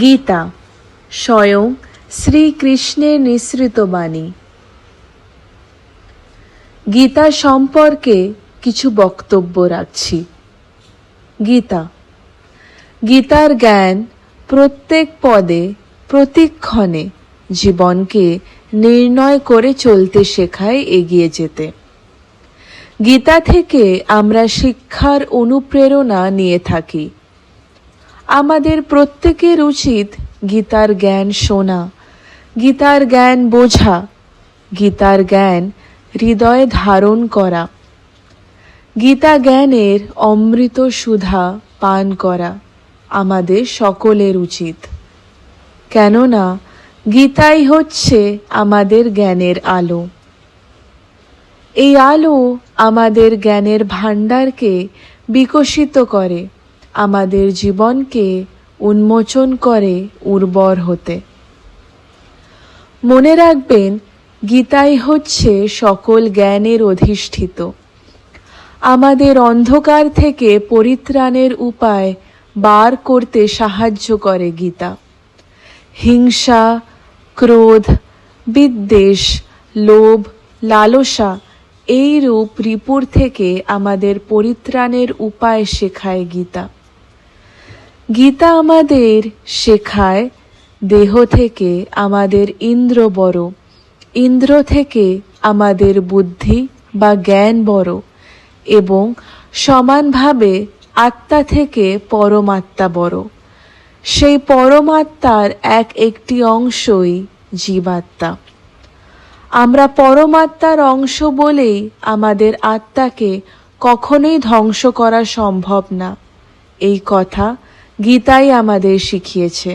গীতা, স্বয়ং শ্রীকৃষ্ণের নিঃসৃত বাণী। গীতা সম্পর্কে কিছু বক্তব্য রাখছি। গীতা, গীতার জ্ঞান প্রত্যেক পদে, প্রতিক্ষণে জীবনকে নির্ণয় করে চলতে শেখায় এগিয়ে যেতে। গীতা থেকে আমরা শিক্ষার অনুপ্রেরণা নিয়ে থাকি। আমাদের প্রত্যেকের উচিত গীতার জ্ঞান শোনা, গীতার জ্ঞান বোঝা, গীতার জ্ঞান হৃদয়ে ধারণ করা, গীতা জ্ঞানের অমৃত সুধা পান করা আমাদের সকলের উচিত। কেননা গীতাই হচ্ছে আমাদের জ্ঞানের আলো। এই আলো আমাদের জ্ঞানের ভাণ্ডারকে বিকশিত করে। আমাদের জীবনকে উন্মোচন করে উর্বর হতে। মনে রাখবেন গীতাই হচ্ছে সকল জ্ঞানের অধিষ্ঠিত। আমাদের অন্ধকার থেকে পরিত্রাণের উপায় বার করতে সাহায্য করে গীতা। হিংসা, ক্রোধ, বিদ্বেষ, লোভ, লালসা এই রূপ রিপুর থেকে আমাদের পরিত্রাণের উপায় শেখায় গীতা। গীতা আমাদের শেখায়, দেহ থেকে আমাদের ইন্দ্র বড়। ইন্দ্র থেকে আমাদের বুদ্ধি বা জ্ঞান বড় এবং সমানভাবে আত্মা থেকে পরমাত্মা বড়। সেই পরমাত্মার এক একটি অংশই জীবাত্মা। আমরা পরমাত্মার অংশ বলেই আমাদের আত্মাকে কখনোই ধ্বংস করা সম্ভব না। এই কথা গীতাই আমাদের শিখিয়েছে।